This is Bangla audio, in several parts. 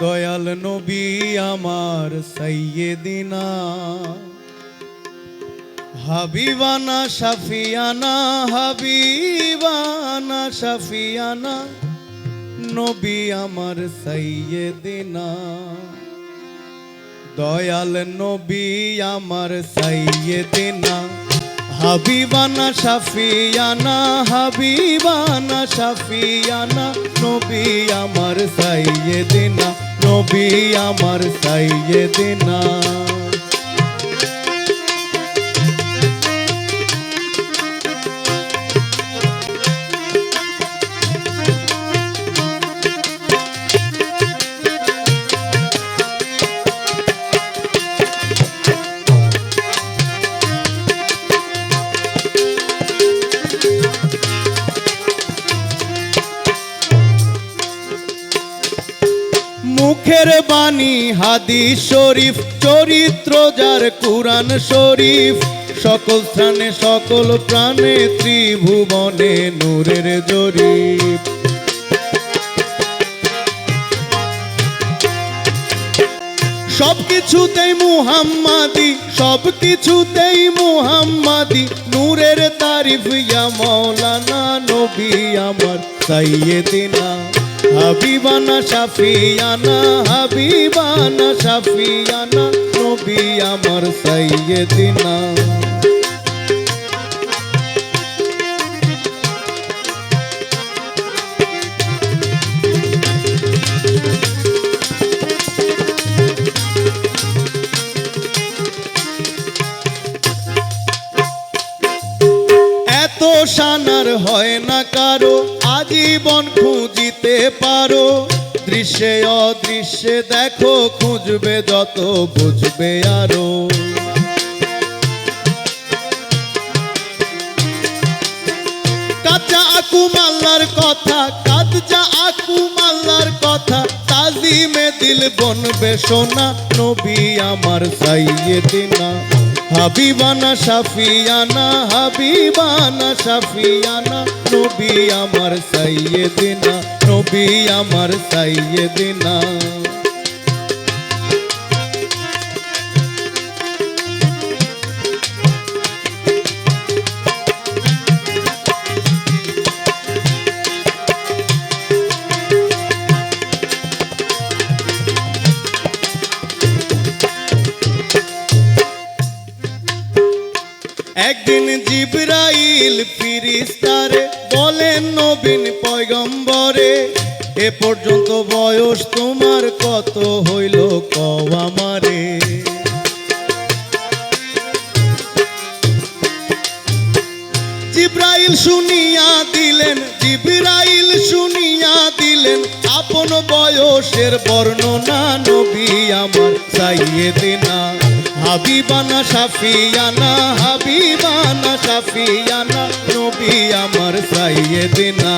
দয়াল নবী আমার সাইয়েদিনা। হাবিবানা, শাফিয়ানা হাবিবানা, শাফিয়ানা, নবী আমার সাইয়েদিনা। দয়াল নবী আমার সাইয়েদিনা। হাবিবানা শাফিয়ানা হাবিবানা শাফিয়ানা নবী আমার সাইয়েদিনা নবী আমার সাইয়েদিনা। মুখের বাণী হাদিস শরীফ, চরিত্র যার কুরআন শরীফ। সকল স্থানে সকল প্রাণে ত্রিভুবনে নূরের জরিপ। সব কিছুতেই মুহাম্মাদি, সব কিছুতেই মুহাম্মাদি, নূরের তারিফ ইয়া মৌলানা নবী আমার সাইয়েদিনা। হাবিবানা শাফিয়ানা হাবিবানা শাফিয়ানা নবী আমার সাইয়েদিনা। এত সানার হয় না কারও আজীবন খুঁজিতে পারো। দৃশ্যে অদৃশ্যে দেখো, খুঁজবে যত, বুঝবে আরও। কাঁচা আকুমাল্লার কথা, কাঁচা আকুমাল্লার কথা তাজিমে বেশনা নবী আমার সাইয়েদিনা। হাবিবানা সাফিয়ানা হাবিবানা সাফিয়ানা নবী আমার সাইয়েদিনা, নবী আমার সাইয়েদিনা। একদিন জিবরাইল ফিরিস্তারে বলেন, নবীন পয়গম্বরে, এ পর্যন্ত বয়স তোমার কত হইল কও আমারে? জিব্রাইল শুনিয়া দিলেন, জিব্রাইল শুনিয়া দিলেন, আপন বয়সের বর্ণনা নবী আমার সাইয়েদিনা হাবিবানা শাফিয়ানা হাবিবানা শাফিয়ানা নবী আমার সাইয়েদিনা।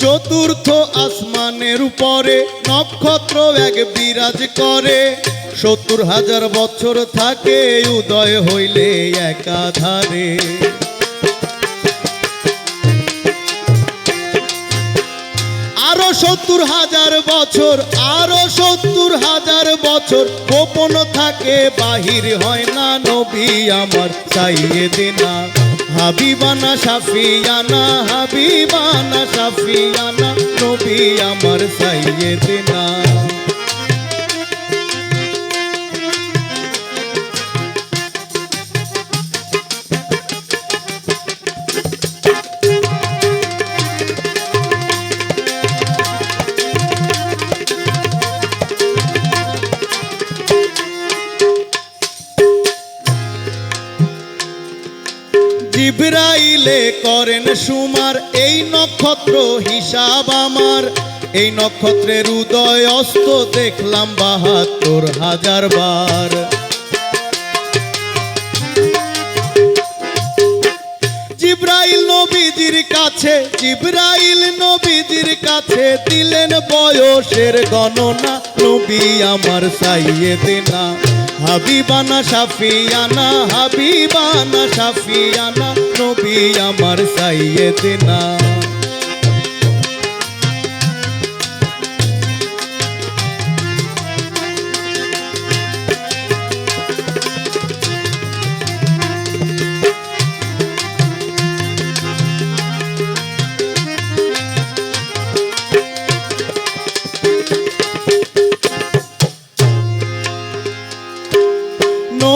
চতুর্থ আসমানের উপরে নক্ষত্র এক বিরাজ করে। সত্তর হাজার বছর থাকে, উদয় হইলে একাধারে। আরও সত্তর হাজার বছর, আরও সত্তর হাজার বছর, গোপন থাকে, বাহির হয় না নবী আমার সাইয়েদিনা হাবিবানা শাফিয়ানা হাবিবানা শাফিয়ানা নবী আমার সাইয়েদিনা জিব্রাইলে করেন সুমার, এই নক্ষত্র হিসাব আমার। এই নক্ষত্রের উদয় অস্ত দেখলাম বাহাত্তর হাজার বার। জিব্রাইল নবী নবীজির কাছে, জিব্রাইল নবীজির কাছে দিলেন বয়সের গণনা, নবী আমার সাইয়েদেনা হাবিবানা সাফিয়ানা হাবিবানা সাফিয়ানা নবী আমার সাইয়েদেনা।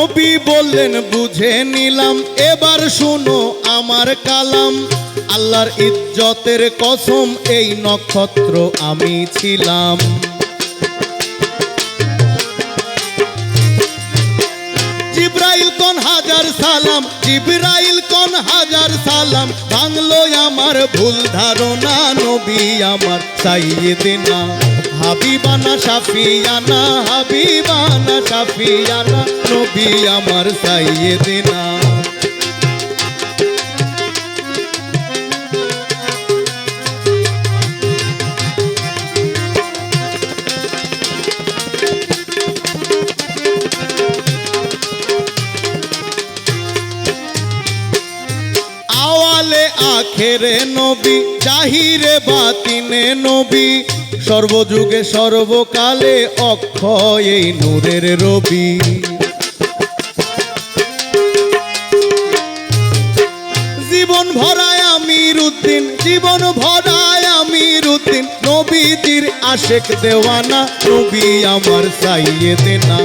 নবী বললেন, বুঝে নিলাম। এবার শুনো আমার কালাম। আল্লাহর ইজ্জতের কসম, এই নক্ষত্র আমি ছিলাম। জিব্রাইল কোন হাজার সালাম, জিব্রাইল কোন হাজার সালাম। ভাঙলো আমার ভুল ধারণা, নবী আমার সাইয়েদেনা। হাবিবানা সাফিয়ানা হাবিবানা সাফিয়ানা নবী আমার সাইয়েদেনা। আওয়ালে আখেরে নবী চাহিরে বাতিনে নবী সর্বযুগে সর্বকালে অক্ষয় এই নূরের রবি। জীবন ভরায় আমির উদ্দিন জীবন ভরায় আমির উদ্দিন নবীজির আশেক দেওয়ানা, নবী আমার সাইয়েদেনা।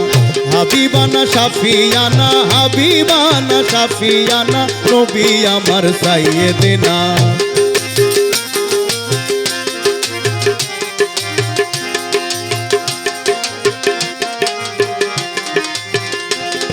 হাবিবানা সাফিয়ানা হাবিবানা সাফিয়ানা নবী আমার সাইয়েদেনা।